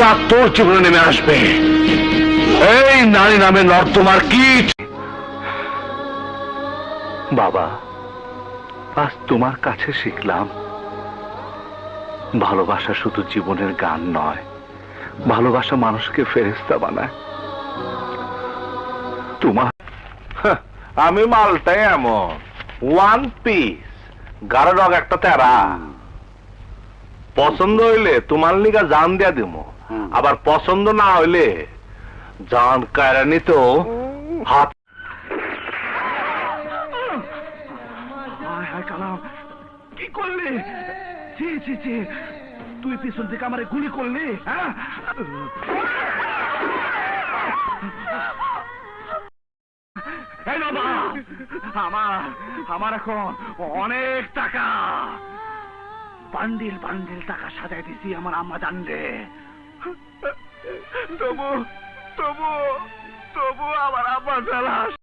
রাত তোর জীবনে নেমে আসবে। এই নারী নামে নর্দমার কীট বাবা আজ তোমার কাছে শিখলাম ভালোবাসা শুধু জীবনের গান নয় ভালোবাসা মানুষকে ফেরেস্তা বানায়। তোমার আমি মালটাই এমন। ওয়ান পিস গাঢ় রগ একটা তেরা। পছন্দ হইলে তোমার লিগা জান দিয়া দিব আবার পছন্দ না হইলে জান কায়রা নিত হাত কি করলি? ছি ছি ছি। তুই পিছন থেকে আমারে গুলি করলি হ্যাঁ? বাবা আমার আমার এখন অনেক টাকা। বান্ডিল বান্ডিল টাকা সাজাই দিছি আমার আম্মা জানলে। তবু তবু তবু আমার আব্বার ফেলাস